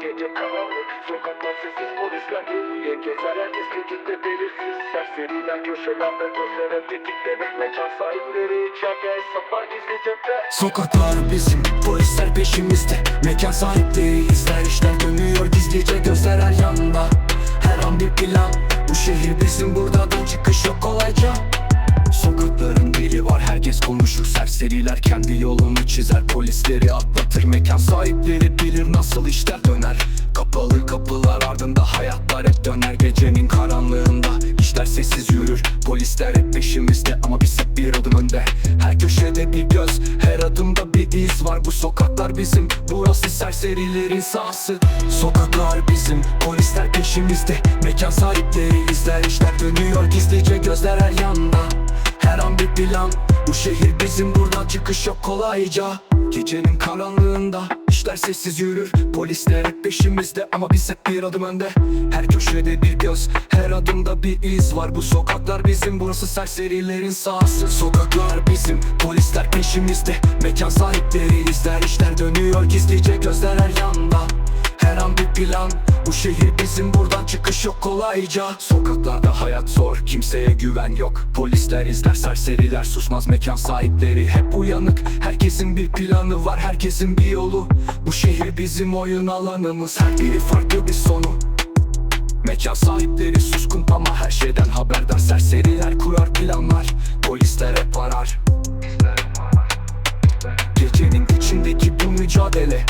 Gece karanlık sokaklar sessiz polisler geriye gezer. Herkes belirsiz Serseriler köşelerde gözlere tetiklenip Mekan sahipleri içeride hesaplar gizli cepte Sokaklar bizim, polisler peşimizde. Mekan sahipleri izler işler dönüyor gizlice gözler her yanda. Her an bir plan, bu şehir bizim buradan çıkış yok kolayca. Sokakların dili var herkes konuşur. Serseriler kendi yolunu çizer Polisleri atlatır. Mekan sahipleri bilir nasıl işler döner hep peşimizde ama biz hep bir adım önde. Her köşede bir göz her adımda bir iz var. Bu sokaklar bizim burası serserilerin sahası. Sokaklar bizim polisler peşimizde. Mekan sahipleri izler işler dönüyor gizlice gözler her yanda. Her an bir plan Bu şehir bizim. Buradan çıkış yok kolayca Gecenin karanlığında işler sessiz yürür. Polisler hep peşimizde ama biz hep bir adım önde. Her köşede bir göz her adımda bir iz var. Bu sokaklar bizim burası serserilerin sahası. Sokaklar bizim polisler peşimizde. Mekan sahipleri izler işler dönüyor gizlice gözler her yanda her an bir plan. Bu şehir bizim buradan çıkış yok kolayca. Sokaklarda hayat zor kimseye güven yok. Polisler izler serseriler susmaz mekan sahipleri. Hep uyanık herkesin bir planı var herkesin bir yolu. Bu şehir bizim oyun alanımız her biri farklı bir sonu. Mekan sahipleri suskun ama her şeyden haberdar. Serseriler kurar planlar Polisler hep arar. Gecenin içindeki bu mücadele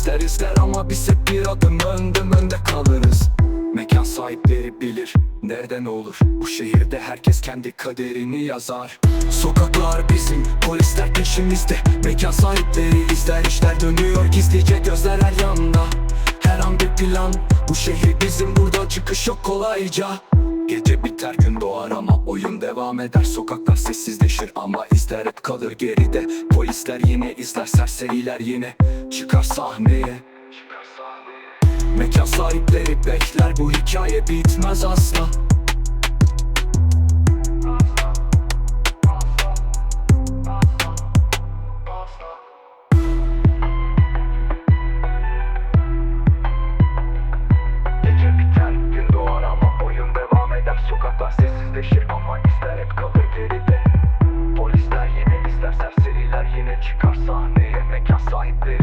Polisler izler ama biz hep bir adım önde önde kalırız. Mekan sahipleri bilir nerede ne olur. Bu şehirde herkes kendi kaderini yazar. Sokaklar bizim polisler peşimizde. Mekan sahipleri izler işler dönüyor. Gizlice gözler her yanda. Her an bir plan. Bu şehir bizim burada çıkış yok kolayca Gece biter gün doğar ama oyun devam eder. Sokaklar sessizleşir ama izler hep kalır geride. Polisler yine izler serseriler yine. Çıkar sahneye. Mekan sahipleri bekler bu hikaye bitmez asla çıkar sahneye Mekan sahipleri